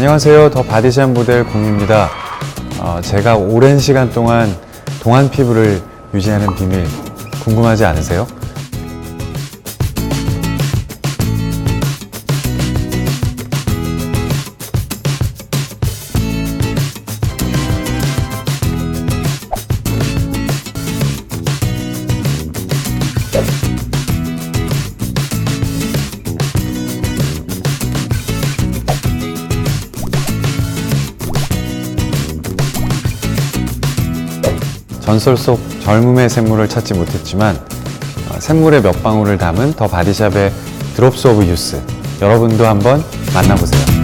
안녕하세요. 더 바디샴 모델 공입니다. 어, 제가 오랜 시간 동안 동안 피부를 유지하는 비밀 궁금하지 않으세요? 전설 속 젊음의 샘물을 찾지 못했지만 어, 샘물의 몇 방울을 담은 더 바디샵의 드롭스 오브 유스 여러분도 한번 만나보세요.